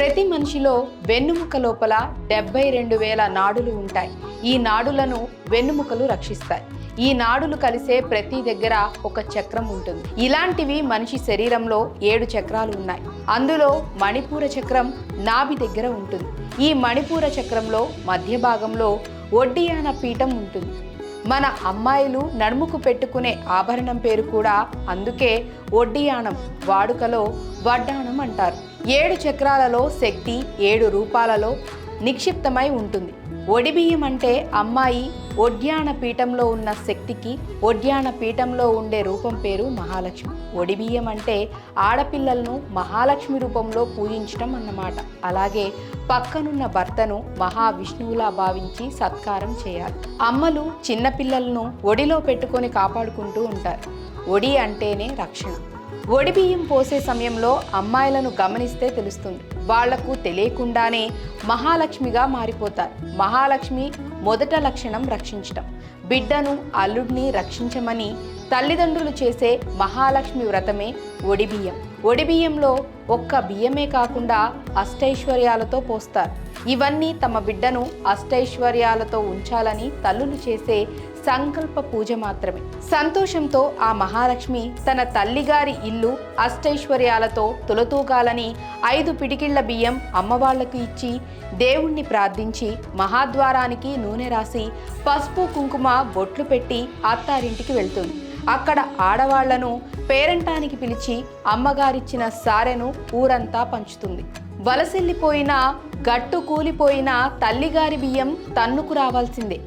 ప్రతి మనిషిలో వెన్నుముక లోపల డెబ్బై రెండు వేల నాడులు ఉంటాయి. ఈ నాడులను వెన్నుముకలు రక్షిస్తాయి. ఈ నాడులు కలిసే ప్రతి దగ్గర ఒక చక్రం ఉంటుంది. ఇలాంటివి మనిషి శరీరంలో ఏడు చక్రాలు ఉన్నాయి. అందులో మణిపూర చక్రం నాభి దగ్గర ఉంటుంది. ఈ మణిపూర చక్రంలో మధ్య భాగంలో ఒడ్డియాన పీఠం ఉంటుంది. మన అమ్మాయిలు నడుముకు పెట్టుకునే ఆభరణం పేరు కూడా అందుకే ఒడ్డియానం వాడుకలో వడ్డాణం అంటారు. ఏడు చక్రాలలో శక్తి ఏడు రూపాలలో నిక్షిప్తమై ఉంటుంది. ఒడిబియ్యం అంటే అమ్మాయి ఒడ్యాన పీఠంలో ఉన్న శక్తికి ఒడ్యాన పీఠంలో ఉండే రూపం పేరు మహాలక్ష్మి. ఒడిబియ్యం అంటే ఆడపిల్లలను మహాలక్ష్మి రూపంలో పూజించడం అన్నమాట. అలాగే పక్కనున్న భర్తను మహావిష్ణువులా భావించి సత్కారం చేయాలి. అమ్మలు చిన్నపిల్లలను ఒడిలో పెట్టుకొని కాపాడుకుంటూ ఉంటారు. ఒడి అంటేనే రక్షణ. ఒడిబియ్యం పోసే సమయంలో అమ్మాయిలను గమనిస్తే తెలుస్తుంది. వాళ్ళకు తెలియకుండానే మహాలక్ష్మిగా మారిపోతారు. మహాలక్ష్మి మొదట లక్షణం రక్షించటం. బిడ్డను అల్లుడిని రక్షించమని తల్లిదండ్రులు చేసే మహాలక్ష్మి వ్రతమే ఒడిబియ్యం ఒడిబియ్యంలో ఒక్క బియ్యమే కాకుండా అష్టైశ్వర్యాలతో పోస్తారు. ఇవన్నీ తమ బిడ్డను అష్టైశ్వర్యాలతో ఉంచాలని తల్లులు చేసే సంకల్ప పూజ మాత్రమే. సంతోషంతో ఆ మహాలక్ష్మి తన తల్లిగారి ఇల్లు అష్టైశ్వర్యాలతో తులతూగాలని ఐదు పిడికిళ్ళ బియ్యం అమ్మవాళ్ళకు ఇచ్చి దేవుణ్ణి ప్రార్థించి మహాద్వారానికి నూనె రాసి పసుపు కుంకుమ బొట్లు పెట్టి అత్తారింటికి వెళ్తుంది. అక్కడ ఆడవాళ్ళను పేరంటానికి పిలిచి అమ్మగారిచ్చిన సారెను ఊరంతా పంచుతుంది. వలసెల్లిపోయిన గట్టు కూలిపోయినా తల్లిగారి బియ్యం తన్నుకు రావాల్సిందే.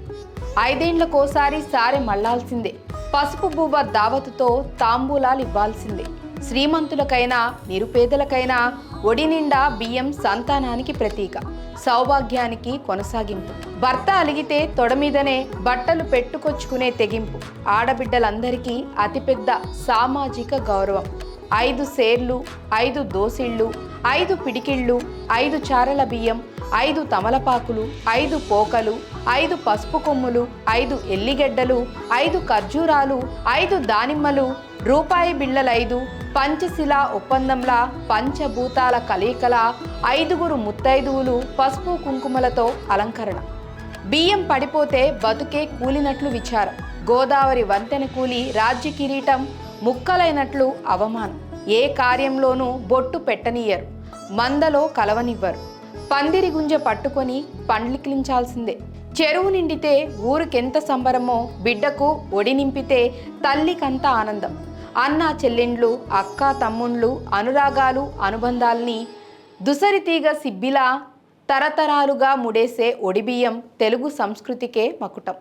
ఐదేండ్లకోసారి సారె మళ్ళాల్సిందే. పసుపు బువ్వ దావతుతో తాంబూలాలు ఇవ్వాల్సిందే శ్రీమంతులకైనా నిరుపేదలకైనా ఒడి నిండా బియ్యం సంతానానికి ప్రతీక సౌభాగ్యానికి కొనసాగింపు. భర్త అలిగితే తొడమీదనే బట్టలు పెట్టుకొచ్చుకునే తెగింపు. ఆడబిడ్డలందరికీ అతిపెద్ద సామాజిక గౌరవం. ఐదు సేర్లు ఐదు దోసిళ్ళు ఐదు పిడికిళ్ళు ఐదు చారల బియ్యం ఐదు తమలపాకులు ఐదు పోకలు ఐదు పసుపు కొమ్ములు ఐదు ఎల్లిగడ్డలు ఐదు ఖర్జూరాలు ఐదు దానిమ్మలు రూపాయి బిళ్ళలైదు పంచశిల ఒప్పందంలా పంచభూతాల కలయికల ఐదుగురు ముత్తైదువులు పసుపు కుంకుమలతో అలంకరణ. బియ్యం పడిపోతే బతుకే కూలినట్లు విచారం. గోదావరి వంతెన కూలి రాజ్య కిరీటం ముక్కలైనట్లు అవమానం. ఏ కార్యంలోనూ బొట్టు పెట్టనీయరు మందలో కలవనివ్వరు. పందిరి గుంజ పట్టుకొని పండ్లికిలించాల్సిందే చెరువు నిండితే ఊరికెంత సంబరమో బిడ్డకు ఒడి నింపితే తల్లికంత ఆనందం. అన్న చెల్లెండ్లు అక్క తమ్ముండ్లు అనురాగాలు అనుబంధాల్ని దుసరితీగ సిబ్బిలా తరతరాలుగా ముడేసే ఒడిబియ్యం తెలుగు సంస్కృతికే మకుటం.